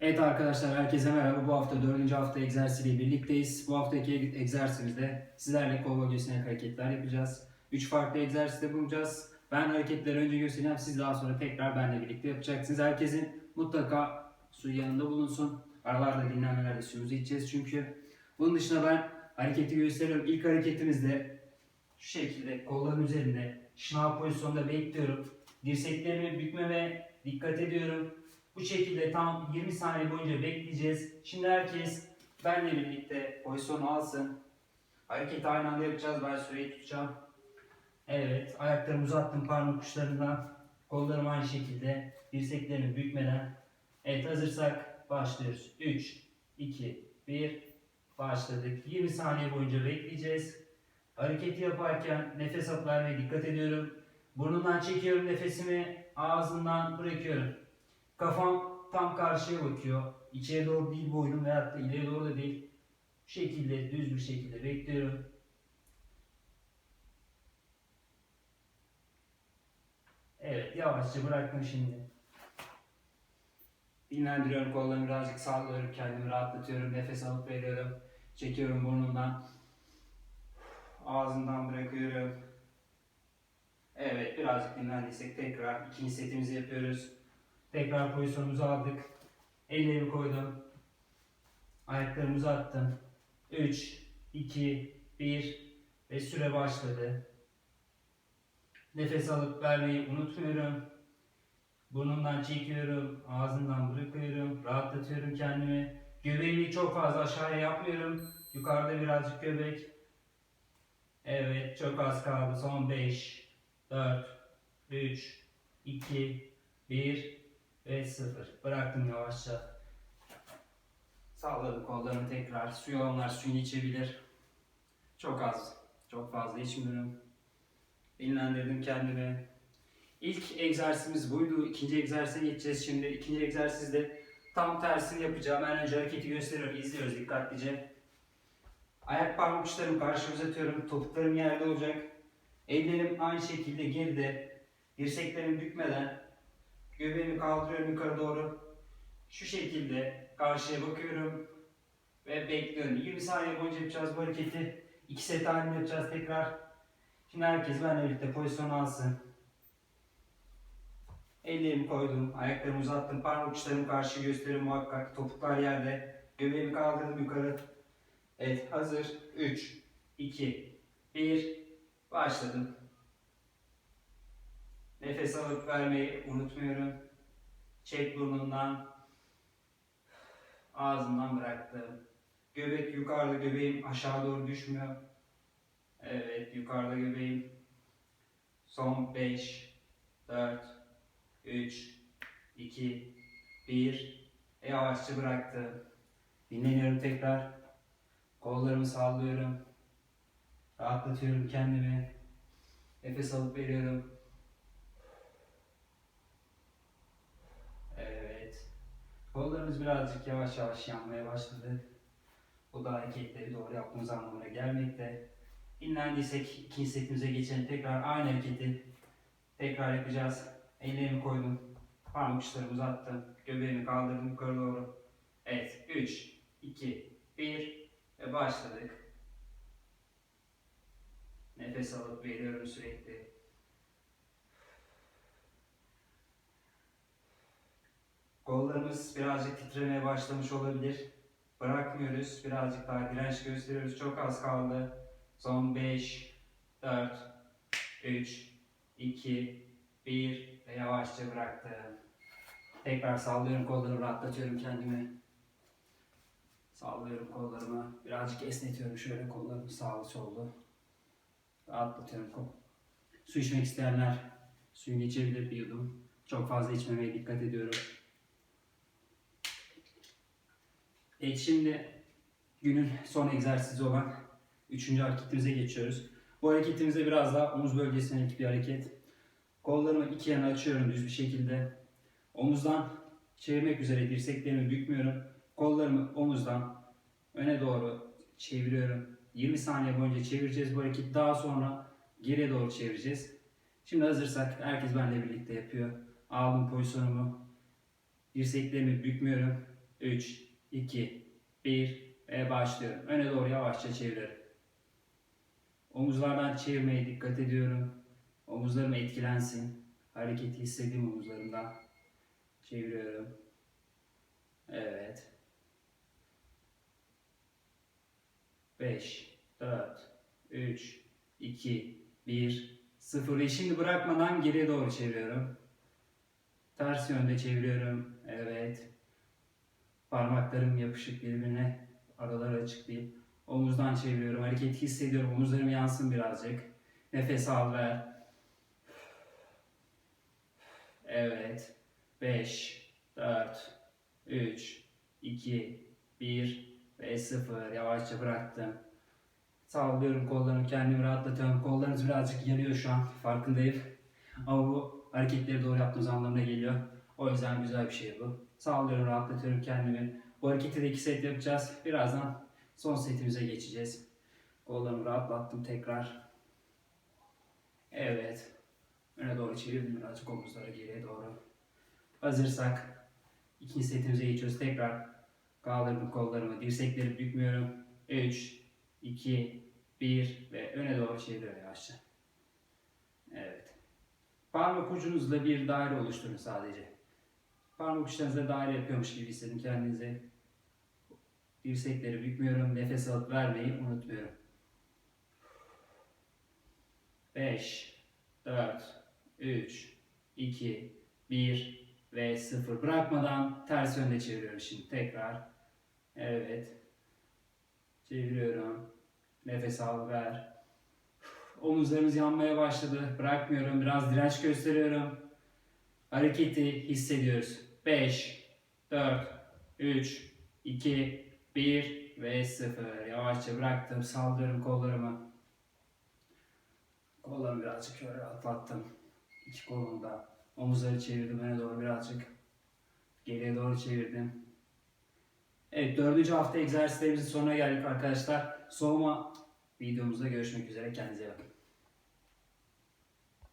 Evet arkadaşlar herkese merhaba. Bu hafta dördüncü hafta egzersiziyle birlikteyiz. Bu haftaki egzersizimizde sizlerle kol bölgesine hareketler yapacağız. Üç farklı egzersizde bulunacağız. Ben hareketleri önce göstereceğim. Siz daha sonra tekrar benimle birlikte yapacaksınız. Herkesin mutlaka su yanında bulunsun. Aralarda dinlenmelerde suyumuzu içeceğiz çünkü. Bunun dışında ben hareketi gösteriyorum. İlk hareketimizde şu şekilde kolların üzerinde şınav pozisyonda bekliyorum. Dirseklerimi bükmeme dikkat ediyorum. Bu şekilde tam 20 saniye boyunca bekleyeceğiz. Şimdi herkes benle birlikte pozisyon alsın. Hareketi aynı anda yapacağız. Ben süreyi tutacağım. Evet. Ayaklarımı uzattım parmak uçlarından. Kollarım aynı şekilde. Dirseklerimi bükmeden. Evet hazırsak başlıyoruz. 3, 2, 1. Başladık. 20 saniye boyunca bekleyeceğiz. Hareketi yaparken nefes alıp dikkat ediyorum. Burnundan çekiyorum nefesimi. Ağzından bırakıyorum. Kafam tam karşıya bakıyor. İçeri doğru değil boynum veyahut da ileri doğru da değil. Bu şekilde düz bir şekilde bekliyorum. Evet yavaşça bıraktım şimdi. Dinlendiriyorum kollarımı birazcık sallıyorum kendimi rahatlatıyorum. Nefes alıp veriyorum. Çekiyorum burnumdan. Ağzından bırakıyorum. Evet birazcık dinlendiysek tekrar ikinci setimizi yapıyoruz. Tekrar pozisyonumuzu aldık. Ellerimi koydum. Ayaklarımı uzattım. 3, 2, 1 ve süre başladı. Nefes alıp vermeyi unutmuyorum. Burnumdan çekiyorum, ağzından bırakıyorum, rahatlatıyorum kendimi. Göbeğimi çok fazla aşağıya yapmıyorum. Yukarıda birazcık göbek. Evet, çok az kaldı. Son 5, 4, 3, 2, 1 ve 0. Bıraktım yavaşça. Salladım kollarımı tekrar. Suyu olanlar suyunu içebilir. Çok az, çok fazla içmiyorum. Dinlendirdim kendimi. İlk egzersizimiz buydu. İkinci egzersize geçeceğiz şimdi. İkinci egzersizde tam tersini yapacağım. En önce hareketi gösteriyorum. İzliyoruz dikkatlice. Ayak parmak uçlarımı karşı uzatıyorum. Topuklarım yerde olacak. Ellerim aynı şekilde geride. Dirseklerimi bükmeden göbeğimi kaldırıyorum yukarı doğru. Şu şekilde karşıya bakıyorum ve bekliyorum. 20 saniye boyunca yapacağız bu hareketi. İki set halinde yapacağız tekrar. Şimdi herkes benimle birlikte pozisyon alsın. Ellerimi koydum, ayaklarımı uzattım, parmak uçlarımı karşı gösteriyorum muhakkak. Topuklar yerde. Göbeğimi kaldırdım yukarı. Evet, hazır. 3, 2, 1. Başladım. Nefes alıp vermeyi unutmuyorum. Çek burnundan. Ağzından bıraktım. Göbek yukarıda, göbeğim aşağı doğru düşmüyor. Evet, yukarıda göbeğim. Son 5, 4, 3, 2, 1. E, yavaşça bıraktım. Dinleniyorum tekrar. Kollarımı sallıyorum. Rahatlatıyorum kendimi. Nefes alıp veriyorum. Evet. Kollarımız birazcık yavaş yavaş yanmaya başladı. Bu da hareketleri doğru yaptığımız anlamına gelmekte. Dinlendiysek ikinci setimize geçelim. Tekrar aynı hareketi tekrar yapacağız. Ellerimi koydum. Parmak uçlarımı uzattım. Göbeğimi kaldırdım yukarı doğru. Evet. 3, 2, 1 ve başladık. Nefes alıp veriyorum sürekli. Kollarımız birazcık titremeye başlamış olabilir. Bırakmıyoruz. Birazcık daha direnç gösteriyoruz. Çok az kaldı. Son 5, 4, 3, 2, 1 ve yavaşça bıraktım. Tekrar sallıyorum kollarımı, rahatlatıyorum kendimi. Sallıyorum kollarımı. Birazcık esnetiyorum şöyle kollarımı sağlı sollu. Rahatlatıyorum kol. Su içmek isteyenler suyunu içebilir bir yudum. Çok fazla içmemeye dikkat ediyorum. Evet şimdi günün son egzersizi olan üçüncü hareketimize geçiyoruz. Bu hareketimizde biraz daha omuz bölgesine yönelik bir hareket. Kollarımı iki yana açıyorum düz bir şekilde. Omuzdan çevirmek üzere dirseklerimi bükmüyorum. Kollarımı omuzdan öne doğru çeviriyorum. 20 saniye boyunca çevireceğiz bu hareketi. Daha sonra geriye doğru çevireceğiz. Şimdi hazırsak herkes benimle birlikte yapıyor. Aldım pozisyonumu. Dirseklerimi bükmüyorum. 3, 2, 1 ve başlıyorum. Öne doğru yavaşça çeviriyorum. Omuzlardan çevirmeye dikkat ediyorum. Omuzlarım etkilensin. Hareketi hissedeyim omuzlarımdan. Çeviriyorum. Evet. 5, 4, 3, 2, 1, 0 ve şimdi bırakmadan geriye doğru çeviriyorum. Ters yönde çeviriyorum. Evet. Parmaklarım yapışık birbirine. Araları açık değil. Omuzdan çeviriyorum. Hareketi hissediyorum. Omuzlarım yansın birazcık. Nefes al ver. Evet. 5, 4, 3, 2, 1 ve 0. Yavaşça bıraktım. Sallıyorum kollarımı kendimi rahatlatıyorum. Kollarınız birazcık yanıyor şu an. Farkındayım. Ama bu hareketleri doğru yaptığınız anlamına geliyor. O yüzden güzel bir şey bu. Sağlıyorum, rahatlatıyorum kendimi. Bu hareketi de iki set yapacağız. Birazdan son setimize geçeceğiz. Kollarımı rahatlattım tekrar. Evet. Öne doğru çevirdim birazcık omuzları geriye doğru. Hazırsak ikinci setimize geçiyoruz. Tekrar kaldırdım kollarımı. Dirsekleri bükmüyorum. 3, 2, 1 ve öne doğru çeviriyorum yavaşça. Evet. Parmak ucunuzla bir daire oluşturun sadece. Parmak uçlarınızla daire yapıyormuş gibi hissedin kendinizi. Dirsekleri bükmüyorum. Nefes alıp vermeyi unutmuyorum. 5, 4, 3, 2, 1 ve 0. Bırakmadan ters yönde çeviriyorum şimdi. Tekrar. Evet. Çeviriyorum. Nefes al ver. Omuzlarımız yanmaya başladı. Bırakmıyorum. Biraz direnç gösteriyorum. Hareketi hissediyoruz. 5, 4, 3, 2, 1 ve 0. Yavaşça bıraktım. Saldırıyorum kollarımı. Kollarımı birazcık şöyle atlattım. İki kolumu da. Omuzları çevirdim öne doğru birazcık. Geriye doğru çevirdim. Evet dördüncü hafta egzersizlerimizin sonuna geldik arkadaşlar. Soğuma videomuzda görüşmek üzere. Kendinize iyi bakın.